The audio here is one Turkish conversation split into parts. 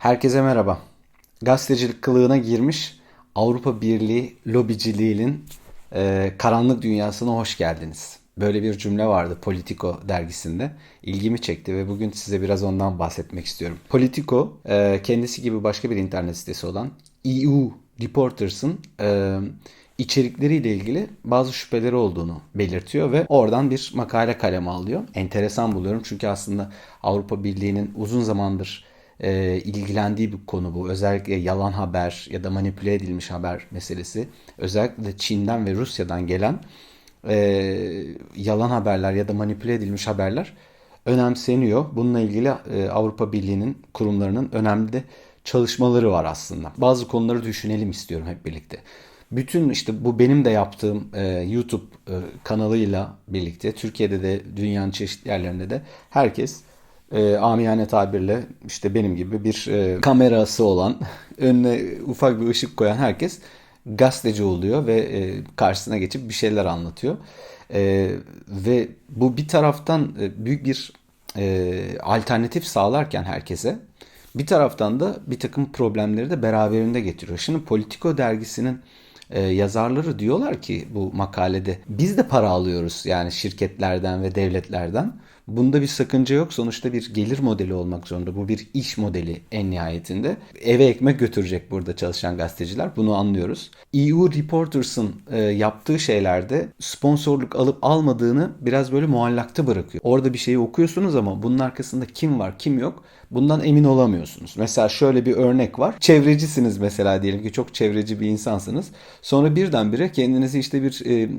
Herkese merhaba. Gazetecilik kılığına girmiş Avrupa Birliği lobiciliğinin e, karanlık dünyasına hoş geldiniz. Böyle bir cümle vardı Politico dergisinde. İlgimi çekti ve bugün size biraz ondan bahsetmek istiyorum. Politico e, kendisi gibi başka bir internet sitesi olan EU Reporters'ın e, içerikleriyle ilgili bazı şüpheleri olduğunu belirtiyor ve oradan bir makale kaleme alıyor. Enteresan buluyorum çünkü aslında Avrupa Birliği'nin uzun zamandır e, ilgilendiği bir konu bu. Özellikle yalan haber ya da manipüle edilmiş haber meselesi. Özellikle de Çin'den ve Rusya'dan gelen e, yalan haberler ya da manipüle edilmiş haberler önemseniyor. Bununla ilgili e, Avrupa Birliği'nin kurumlarının önemli çalışmaları var aslında. Bazı konuları düşünelim istiyorum hep birlikte. Bütün işte bu benim de yaptığım e, YouTube e, kanalıyla birlikte Türkiye'de de dünyanın çeşitli yerlerinde de herkes e, amiyane tabirle işte benim gibi bir e, kamerası olan önüne ufak bir ışık koyan herkes gazeteci oluyor ve e, karşısına geçip bir şeyler anlatıyor. E, ve bu bir taraftan e, büyük bir e, alternatif sağlarken herkese bir taraftan da bir takım problemleri de beraberinde getiriyor. Şimdi Politico dergisinin e, yazarları diyorlar ki bu makalede biz de para alıyoruz yani şirketlerden ve devletlerden. Bunda bir sakınca yok. Sonuçta bir gelir modeli olmak zorunda. Bu bir iş modeli en nihayetinde. Eve ekmek götürecek burada çalışan gazeteciler. Bunu anlıyoruz. EU Reporters'ın e, yaptığı şeylerde sponsorluk alıp almadığını biraz böyle muallakta bırakıyor. Orada bir şeyi okuyorsunuz ama bunun arkasında kim var kim yok bundan emin olamıyorsunuz. Mesela şöyle bir örnek var. Çevrecisiniz mesela diyelim ki çok çevreci bir insansınız. Sonra birdenbire kendinizi işte bir e,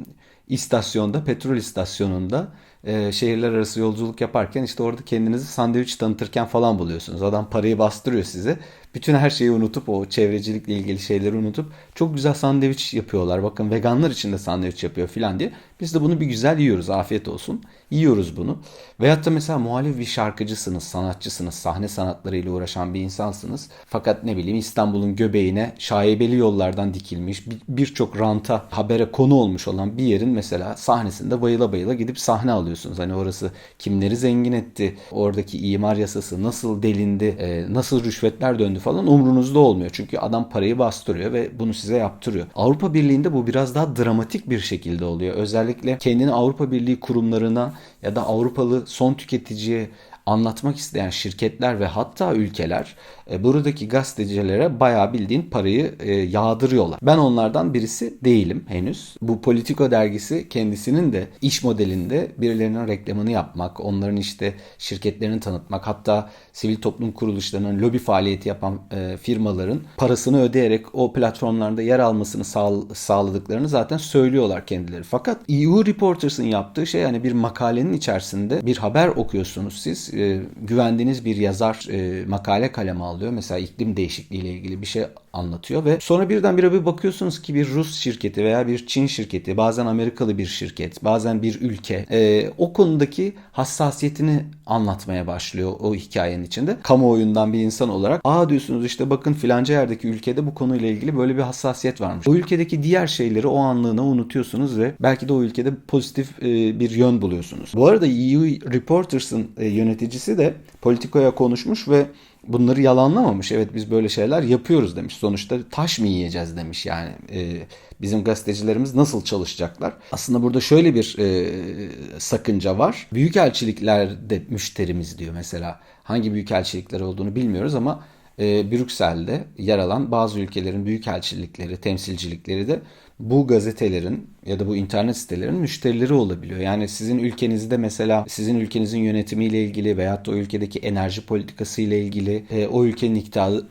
istasyonda, petrol istasyonunda e, şehirler arası yolculuk yaparken işte orada kendinizi sandviç tanıtırken falan buluyorsunuz. Adam parayı bastırıyor size. Bütün her şeyi unutup o çevrecilikle ilgili şeyleri unutup çok güzel sandviç yapıyorlar. Bakın veganlar için de sandviç yapıyor filan diye. Biz de bunu bir güzel yiyoruz. Afiyet olsun. Yiyoruz bunu. Veyahut da mesela muhalif bir şarkıcısınız, sanatçısınız, sahne sanatlarıyla uğraşan bir insansınız. Fakat ne bileyim İstanbul'un göbeğine şaibeli yollardan dikilmiş birçok ranta habere konu olmuş olan bir yerin mesela sahnesinde bayıla bayıla gidip sahne alıyorsunuz. Hani orası kimleri zengin etti, oradaki imar yasası nasıl delindi, nasıl rüşvetler döndü falan umrunuzda olmuyor. Çünkü adam parayı bastırıyor ve bunu size yaptırıyor. Avrupa Birliği'nde bu biraz daha dramatik bir şekilde oluyor. Özellikle kendini Avrupa Birliği kurumlarına ya da Avrupalı son tüketiciye anlatmak isteyen şirketler ve hatta ülkeler e, buradaki gazetecilere bayağı bildiğin parayı e, yağdırıyorlar. Ben onlardan birisi değilim henüz. Bu Politico dergisi kendisinin de iş modelinde birilerinin reklamını yapmak, onların işte şirketlerini tanıtmak, hatta sivil toplum kuruluşlarının lobi faaliyeti yapan e, firmaların parasını ödeyerek o platformlarda yer almasını sağ, sağladıklarını zaten söylüyorlar kendileri. Fakat EU Reporters'ın yaptığı şey yani bir makalenin içerisinde bir haber okuyorsunuz siz. E, güvendiğiniz bir yazar e, makale kaleme alıyor. Mesela iklim değişikliği ile ilgili bir şey anlatıyor ve sonra birdenbire bir bakıyorsunuz ki bir Rus şirketi veya bir Çin şirketi, bazen Amerikalı bir şirket, bazen bir ülke e, o konudaki hassasiyetini anlatmaya başlıyor o hikayenin içinde. Kamuoyundan bir insan olarak aa diyorsunuz işte bakın filanca yerdeki ülkede bu konuyla ilgili böyle bir hassasiyet varmış. O ülkedeki diğer şeyleri o anlığına unutuyorsunuz ve belki de o ülkede pozitif e, bir yön buluyorsunuz. Bu arada EU Reporters'ın e, yöneticisi de Politico'ya konuşmuş ve bunları yalanlamamış. Evet biz böyle şeyler yapıyoruz demiş. Sonuçta taş mı yiyeceğiz demiş yani. E, bizim gazetecilerimiz nasıl çalışacaklar? Aslında burada şöyle bir e, sakınca var. Büyükelçiliklerde müşterimiz diyor mesela. Hangi büyükelçilikler olduğunu bilmiyoruz ama e, Brüksel'de yer alan bazı ülkelerin büyükelçilikleri, temsilcilikleri de bu gazetelerin ya da bu internet sitelerin müşterileri olabiliyor. Yani sizin ülkenizde mesela sizin ülkenizin yönetimiyle ilgili veyahut da o ülkedeki enerji politikası ile ilgili, e, o ülkenin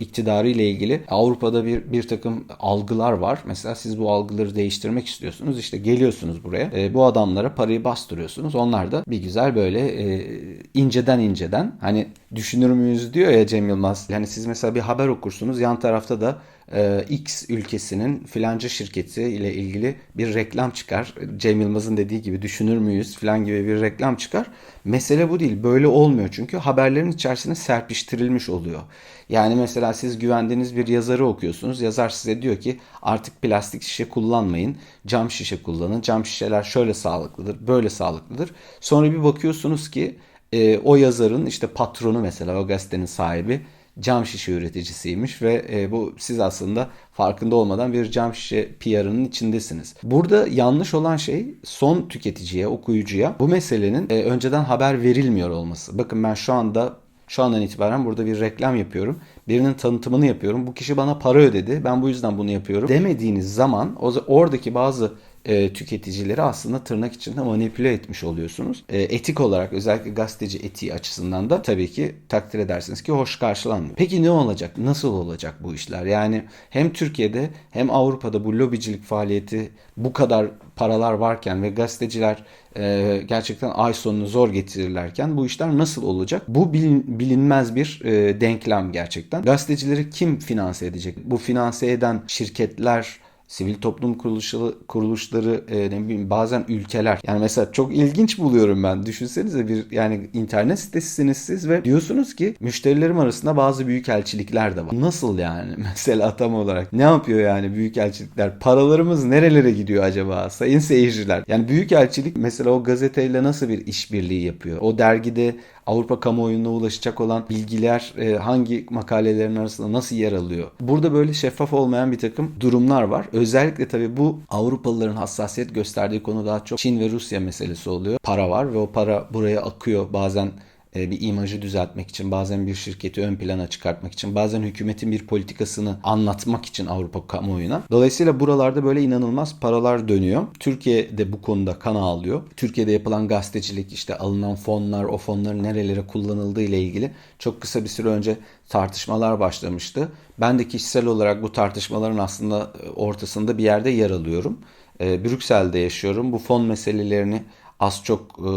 iktidarı, ile ilgili Avrupa'da bir bir takım algılar var. Mesela siz bu algıları değiştirmek istiyorsunuz. İşte geliyorsunuz buraya. E, bu adamlara parayı bastırıyorsunuz. Onlar da bir güzel böyle e, inceden inceden hani düşünür müyüz diyor ya Cem Yılmaz. Yani siz mesela bir haber okursunuz. Yan tarafta da e, X ülkesinin filanca şirketi ile ilgili bir reklam çıkar. Cem Yılmaz'ın dediği gibi düşünür müyüz filan gibi bir reklam çıkar. Mesele bu değil. Böyle olmuyor çünkü haberlerin içerisine serpiştirilmiş oluyor. Yani mesela siz güvendiğiniz bir yazarı okuyorsunuz. Yazar size diyor ki artık plastik şişe kullanmayın. Cam şişe kullanın. Cam şişeler şöyle sağlıklıdır, böyle sağlıklıdır. Sonra bir bakıyorsunuz ki e, o yazarın işte patronu mesela o gazetenin sahibi cam şişe üreticisiymiş ve e, bu siz aslında farkında olmadan bir cam şişe PR'ının içindesiniz. Burada yanlış olan şey son tüketiciye, okuyucuya bu meselenin e, önceden haber verilmiyor olması. Bakın ben şu anda şu andan itibaren burada bir reklam yapıyorum. Birinin tanıtımını yapıyorum. Bu kişi bana para ödedi. Ben bu yüzden bunu yapıyorum. Demediğiniz zaman oradaki bazı e, tüketicileri aslında tırnak içinde manipüle etmiş oluyorsunuz. E, etik olarak özellikle gazeteci etiği açısından da tabii ki takdir edersiniz ki hoş karşılanmıyor. Peki ne olacak? Nasıl olacak bu işler? Yani hem Türkiye'de hem Avrupa'da bu lobicilik faaliyeti bu kadar paralar varken ve gazeteciler e, gerçekten ay sonunu zor getirirlerken bu işler nasıl olacak? Bu bilin, bilinmez bir e, denklem gerçekten. Gazetecileri kim finanse edecek? Bu finanse eden şirketler sivil toplum kuruluşları, kuruluşları e, ne bileyim bazen ülkeler. Yani mesela çok ilginç buluyorum ben. Düşünsenize bir yani internet sitesisiniz siz ve diyorsunuz ki müşterilerim arasında bazı büyük elçilikler de var. Nasıl yani? Mesela tam olarak ne yapıyor yani büyük elçilikler? Paralarımız nerelere gidiyor acaba sayın seyirciler? Yani büyük elçilik mesela o gazeteyle nasıl bir işbirliği yapıyor? O dergide Avrupa kamuoyuna ulaşacak olan bilgiler e, hangi makalelerin arasında nasıl yer alıyor? Burada böyle şeffaf olmayan bir takım durumlar var. Özellikle tabii bu Avrupalıların hassasiyet gösterdiği konu daha çok Çin ve Rusya meselesi oluyor. Para var ve o para buraya akıyor. Bazen bir imajı düzeltmek için, bazen bir şirketi ön plana çıkartmak için, bazen hükümetin bir politikasını anlatmak için Avrupa kamuoyuna. Dolayısıyla buralarda böyle inanılmaz paralar dönüyor. Türkiye de bu konuda kan ağlıyor. Türkiye'de yapılan gazetecilik, işte alınan fonlar, o fonların nerelere kullanıldığı ile ilgili çok kısa bir süre önce tartışmalar başlamıştı. Ben de kişisel olarak bu tartışmaların aslında ortasında bir yerde yer alıyorum. E, Brüksel'de yaşıyorum. Bu fon meselelerini az çok e,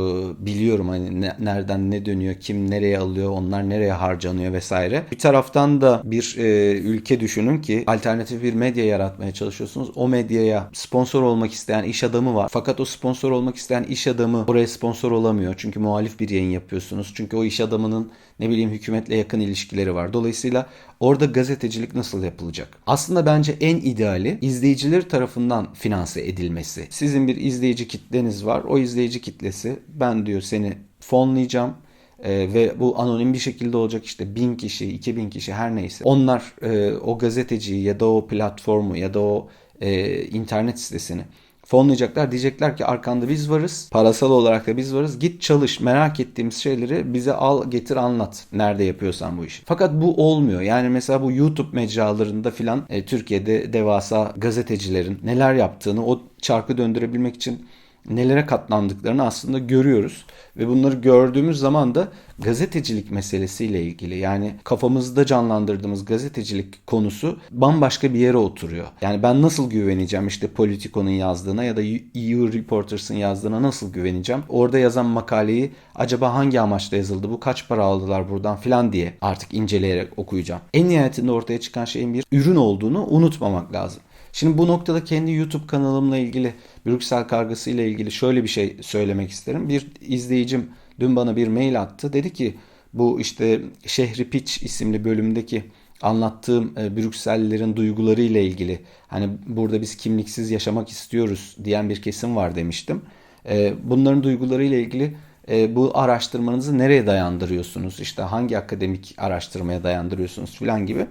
biliyorum hani ne, nereden ne dönüyor, kim nereye alıyor, onlar nereye harcanıyor vesaire. Bir taraftan da bir e, ülke düşünün ki alternatif bir medya yaratmaya çalışıyorsunuz. O medyaya sponsor olmak isteyen iş adamı var. Fakat o sponsor olmak isteyen iş adamı oraya sponsor olamıyor. Çünkü muhalif bir yayın yapıyorsunuz. Çünkü o iş adamının ne bileyim hükümetle yakın ilişkileri var. Dolayısıyla orada gazetecilik nasıl yapılacak? Aslında bence en ideali izleyiciler tarafından finanse edilmesi. Sizin bir izleyici kitleniz var. O izleyici kitlesi ben diyor seni fonlayacağım e, ve bu anonim bir şekilde olacak işte bin kişi, iki bin kişi her neyse. Onlar e, o gazeteciyi ya da o platformu ya da o e, internet sitesini fonlayacaklar. Diyecekler ki arkanda biz varız. Parasal olarak da biz varız. Git çalış. Merak ettiğimiz şeyleri bize al getir anlat. Nerede yapıyorsan bu işi. Fakat bu olmuyor. Yani mesela bu YouTube mecralarında filan e, Türkiye'de devasa gazetecilerin neler yaptığını o çarkı döndürebilmek için nelere katlandıklarını aslında görüyoruz. Ve bunları gördüğümüz zaman da gazetecilik meselesiyle ilgili yani kafamızda canlandırdığımız gazetecilik konusu bambaşka bir yere oturuyor. Yani ben nasıl güveneceğim işte Politico'nun yazdığına ya da EU Reporters'ın yazdığına nasıl güveneceğim? Orada yazan makaleyi acaba hangi amaçla yazıldı? Bu kaç para aldılar buradan filan diye artık inceleyerek okuyacağım. En nihayetinde ortaya çıkan şeyin bir ürün olduğunu unutmamak lazım. Şimdi bu noktada kendi YouTube kanalımla ilgili Brüksel kargısı ile ilgili şöyle bir şey söylemek isterim. Bir izleyicim dün bana bir mail attı. Dedi ki bu işte Şehri Piç isimli bölümdeki anlattığım e, Brüksellilerin duyguları ile ilgili hani burada biz kimliksiz yaşamak istiyoruz diyen bir kesim var demiştim. E, bunların duyguları ile ilgili e, bu araştırmanızı nereye dayandırıyorsunuz? İşte hangi akademik araştırmaya dayandırıyorsunuz filan gibi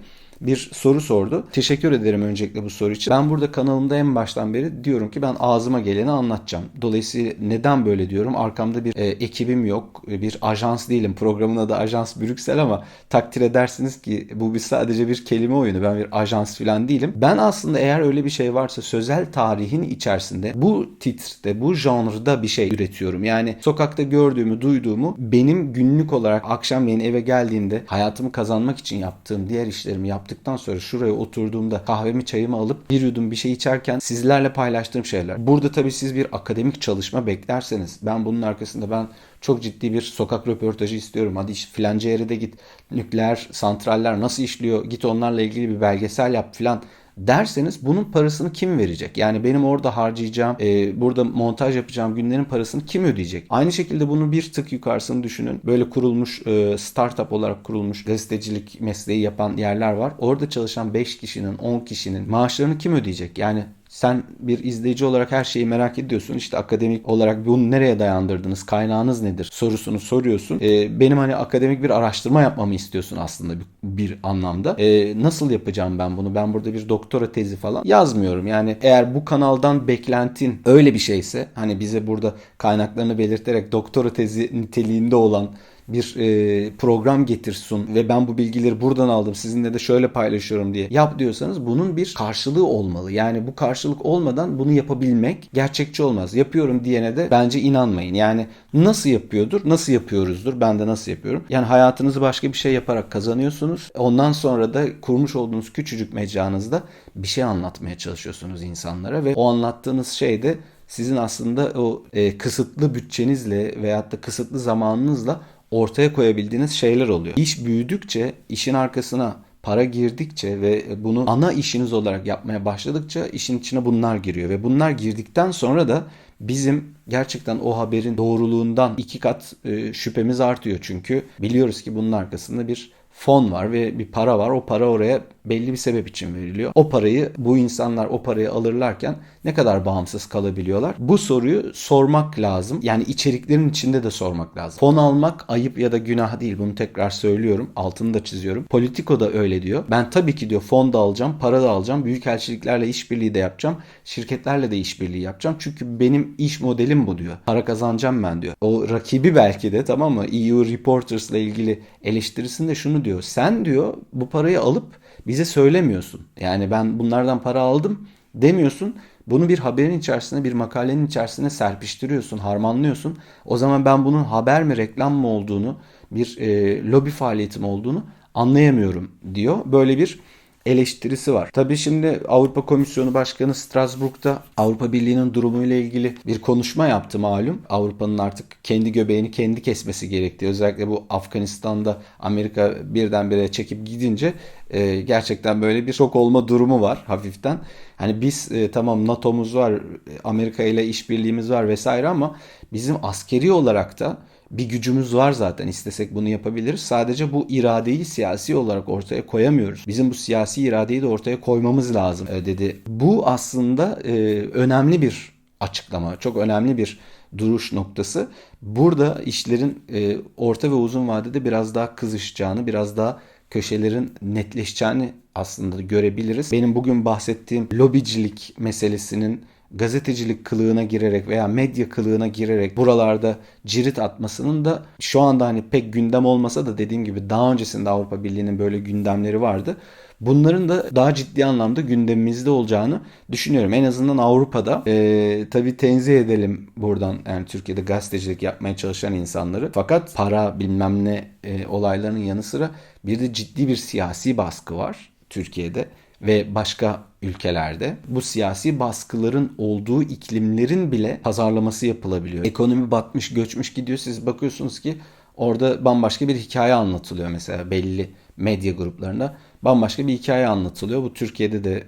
bir soru sordu. Teşekkür ederim öncelikle bu soru için. Ben burada kanalımda en baştan beri diyorum ki ben ağzıma geleni anlatacağım. Dolayısıyla neden böyle diyorum? Arkamda bir e, ekibim yok. E, bir ajans değilim. Programın adı Ajans Brüksel ama takdir edersiniz ki bu bir sadece bir kelime oyunu. Ben bir ajans falan değilim. Ben aslında eğer öyle bir şey varsa sözel tarihin içerisinde bu titrde, bu janrda bir şey üretiyorum. Yani sokakta gördüğümü, duyduğumu benim günlük olarak akşamleyin eve geldiğinde hayatımı kazanmak için yaptığım diğer işlerimi yaptığım yaptıktan sonra şuraya oturduğumda kahvemi çayımı alıp bir yudum bir şey içerken sizlerle paylaştığım şeyler. Burada tabii siz bir akademik çalışma beklerseniz ben bunun arkasında ben çok ciddi bir sokak röportajı istiyorum. Hadi işte filanca yere de git. Nükleer santraller nasıl işliyor? Git onlarla ilgili bir belgesel yap filan derseniz bunun parasını kim verecek? Yani benim orada harcayacağım, e, burada montaj yapacağım günlerin parasını kim ödeyecek? Aynı şekilde bunu bir tık yukarısını düşünün. Böyle kurulmuş e, startup olarak kurulmuş gazetecilik mesleği yapan yerler var. Orada çalışan 5 kişinin, 10 kişinin maaşlarını kim ödeyecek? Yani Sen bir izleyici olarak her şeyi merak ediyorsun. İşte akademik olarak bunu nereye dayandırdınız? Kaynağınız nedir? Sorusunu soruyorsun. Ee, benim hani akademik bir araştırma yapmamı istiyorsun aslında bir, bir anlamda. Ee, nasıl yapacağım ben bunu? Ben burada bir doktora tezi falan yazmıyorum. Yani eğer bu kanaldan beklentin öyle bir şeyse hani bize burada kaynaklarını belirterek doktora tezi niteliğinde olan bir e, program getirsin ve ben bu bilgileri buradan aldım sizinle de şöyle paylaşıyorum diye yap diyorsanız bunun bir karşılığı olmalı. Yani bu karşılık olmadan bunu yapabilmek gerçekçi olmaz. Yapıyorum diyene de bence inanmayın. Yani nasıl yapıyordur? Nasıl yapıyoruzdur? Ben de nasıl yapıyorum? Yani hayatınızı başka bir şey yaparak kazanıyorsunuz. Ondan sonra da kurmuş olduğunuz küçücük mecranızda bir şey anlatmaya çalışıyorsunuz insanlara ve o anlattığınız şey de sizin aslında o e, kısıtlı bütçenizle veyahut da kısıtlı zamanınızla ortaya koyabildiğiniz şeyler oluyor. İş büyüdükçe, işin arkasına para girdikçe ve bunu ana işiniz olarak yapmaya başladıkça işin içine bunlar giriyor ve bunlar girdikten sonra da bizim gerçekten o haberin doğruluğundan iki kat e, şüphemiz artıyor çünkü biliyoruz ki bunun arkasında bir fon var ve bir para var. O para oraya belli bir sebep için veriliyor. O parayı bu insanlar o parayı alırlarken ne kadar bağımsız kalabiliyorlar? Bu soruyu sormak lazım. Yani içeriklerin içinde de sormak lazım. Fon almak ayıp ya da günah değil. Bunu tekrar söylüyorum. Altını da çiziyorum. Politiko da öyle diyor. Ben tabii ki diyor fon da alacağım, para da alacağım. Büyükelçiliklerle işbirliği de yapacağım. Şirketlerle de işbirliği yapacağım. Çünkü benim iş modelim bu diyor. Para kazanacağım ben diyor. O rakibi belki de tamam mı? EU Reporters ile ilgili eleştirisinde şunu diyor. Sen diyor bu parayı alıp bize söylemiyorsun. Yani ben bunlardan para aldım demiyorsun. Bunu bir haberin içerisine, bir makalenin içerisine serpiştiriyorsun, harmanlıyorsun. O zaman ben bunun haber mi, reklam mı olduğunu, bir e, lobi faaliyeti mi olduğunu anlayamıyorum diyor. Böyle bir eleştirisi var. Tabii şimdi Avrupa Komisyonu Başkanı Strasbourg'da Avrupa Birliği'nin durumuyla ilgili bir konuşma yaptı malum. Avrupa'nın artık kendi göbeğini kendi kesmesi gerektiği özellikle bu Afganistan'da Amerika birdenbire çekip gidince e, gerçekten böyle bir şok olma durumu var hafiften. Hani biz e, tamam NATO'muz var, Amerika ile işbirliğimiz var vesaire ama bizim askeri olarak da bir gücümüz var zaten. İstesek bunu yapabiliriz. Sadece bu iradeyi siyasi olarak ortaya koyamıyoruz. Bizim bu siyasi iradeyi de ortaya koymamız lazım e, dedi. Bu aslında e, önemli bir açıklama. Çok önemli bir duruş noktası. Burada işlerin e, orta ve uzun vadede biraz daha kızışacağını, biraz daha köşelerin netleşeceğini aslında görebiliriz. Benim bugün bahsettiğim lobicilik meselesinin gazetecilik kılığına girerek veya medya kılığına girerek buralarda cirit atmasının da şu anda hani pek gündem olmasa da dediğim gibi daha öncesinde Avrupa Birliği'nin böyle gündemleri vardı. Bunların da daha ciddi anlamda gündemimizde olacağını düşünüyorum. En azından Avrupa'da. E, tabii tenzih edelim buradan yani Türkiye'de gazetecilik yapmaya çalışan insanları. Fakat para bilmem ne e, olaylarının yanı sıra bir de ciddi bir siyasi baskı var Türkiye'de ve başka ülkelerde bu siyasi baskıların olduğu iklimlerin bile pazarlaması yapılabiliyor. Ekonomi batmış, göçmüş gidiyor. Siz bakıyorsunuz ki orada bambaşka bir hikaye anlatılıyor mesela belli medya gruplarında. Bambaşka bir hikaye anlatılıyor. Bu Türkiye'de de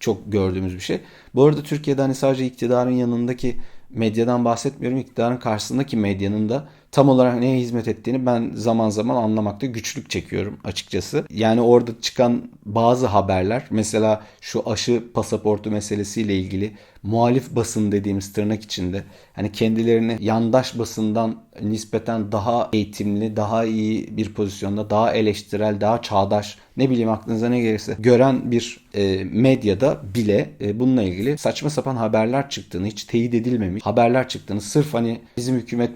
çok gördüğümüz bir şey. Bu arada Türkiye'de hani sadece iktidarın yanındaki medyadan bahsetmiyorum. İktidarın karşısındaki medyanın da tam olarak neye hizmet ettiğini ben zaman zaman anlamakta güçlük çekiyorum açıkçası. Yani orada çıkan bazı haberler mesela şu aşı pasaportu meselesiyle ilgili muhalif basın dediğimiz tırnak içinde hani kendilerini yandaş basından nispeten daha eğitimli, daha iyi bir pozisyonda, daha eleştirel, daha çağdaş ne bileyim aklınıza ne gelirse gören bir e, medyada bile e, bununla ilgili saçma sapan haberler çıktığını, hiç teyit edilmemiş haberler çıktığını sırf hani bizim hükümet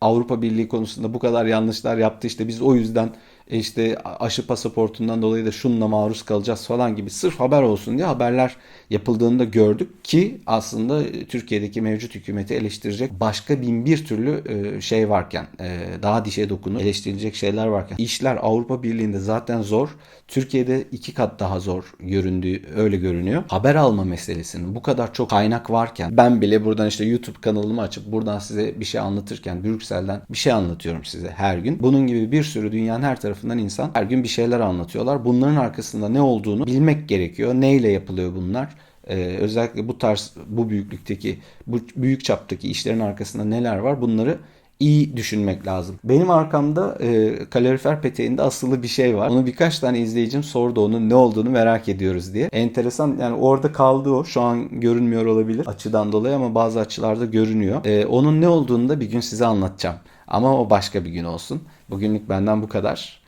Avrupa Birliği konusunda bu kadar yanlışlar yaptı. İşte biz o yüzden işte aşı pasaportundan dolayı da şununla maruz kalacağız falan gibi sırf haber olsun diye haberler yapıldığını da gördük ki aslında Türkiye'deki mevcut hükümeti eleştirecek başka bin bir türlü e, şey varken e, daha dişe dokunup eleştirilecek şeyler varken işler Avrupa Birliği'nde zaten zor. Türkiye'de iki kat daha zor göründüğü öyle görünüyor. Haber alma meselesinin bu kadar çok kaynak varken ben bile buradan işte YouTube kanalımı açıp buradan size bir şey anlatırken Brüksel'den bir şey anlatıyorum size her gün. Bunun gibi bir sürü dünyanın her tarafından insan her gün bir şeyler anlatıyorlar. Bunların arkasında ne olduğunu bilmek gerekiyor. Neyle yapılıyor bunlar? Ee, özellikle bu tarz bu büyüklükteki bu büyük çaptaki işlerin arkasında neler var bunları iyi düşünmek lazım. Benim arkamda e, kalorifer peteğinde asılı bir şey var. Onu birkaç tane izleyicim sordu onun ne olduğunu merak ediyoruz diye. Enteresan yani orada kaldı o. Şu an görünmüyor olabilir açıdan dolayı ama bazı açılarda görünüyor. E, onun ne olduğunu da bir gün size anlatacağım. Ama o başka bir gün olsun. Bugünlük benden bu kadar.